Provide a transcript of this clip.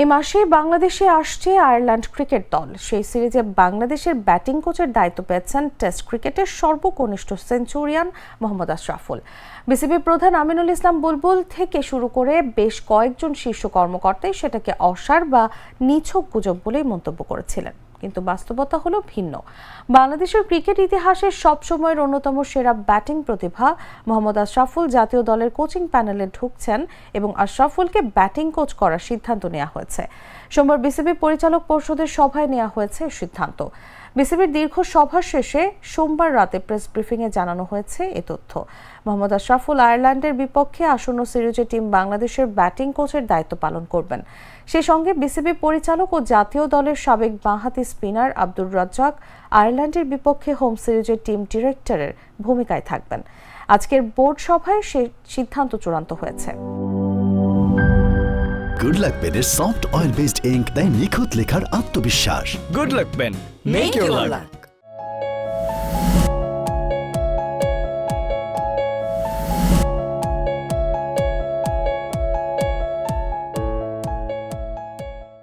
এই মাসে বাংলাদেশে আসছে আয়ারল্যান্ড ক্রিকেট দল। সেই সিরিজে বাংলাদেশের ব্যাটিং কোচের দায়িত্ব পেয়েছেন টেস্ট ক্রিকেটের সর্বকনিষ্ঠ সেঞ্চুরিয়ান মোহাম্মদ আশরাফুল। বিসিবি প্রধান আমিনুল ইসলাম বুলবুল থেকে শুরু করে বেশ কয়েকজন শীর্ষ কর্মকর্তাই সেটাকে অসার বা নিছক গুজব বলেই মন্তব্য করেছিলেন। কিন্তু বাস্তবতা হলো ভিন্ন। বাংলাদেশের ক্রিকেট ইতিহাসের সবসময়ের অন্যতম সেরা ব্যাটিং প্রতিভা মোহাম্মদ আশরাফুল জাতীয় দলের কোচিং প্যানেলে ঢুকছেন এবং আশরাফুলকে ব্যাটিং কোচ করার সিদ্ধান্ত নেওয়া হয়েছে। সোমবার বিসিবি পরিচালক পর্ষদের সভায় নেওয়া হয়েছে সিদ্ধান্ত। বিসিবির দীর্ঘ সভা শেষে সোমবার রাতে প্রেস ব্রিফিংয়ে জানানো হয়েছে এ তথ্য। মোহাম্মদ আশরাফুল আয়ারল্যান্ডের বিপক্ষে আসন্ন সিরিজে টিম বাংলাদেশের ব্যাটিং কোচের দায়িত্ব পালন করবেন। সেই সঙ্গে বিসিবি পরিচালক ও জাতীয় দলের সাবেক বাঁহাতি স্পিনার আব্দুর রাজ্জাক আয়ারল্যান্ডের বিপক্ষে হোম সিরিজের টিম ডিরেক্টরের ভূমিকায় থাকবেন। আজকের বোর্ড সভায় সে সিদ্ধান্ত চূড়ান্ত হয়েছে। গুড লাক পেনের সফট অয়েল বেসড ইঙ্ক তাই নিখুঁত লেখার আত্মবিশ্বাস good luck pen make your luck.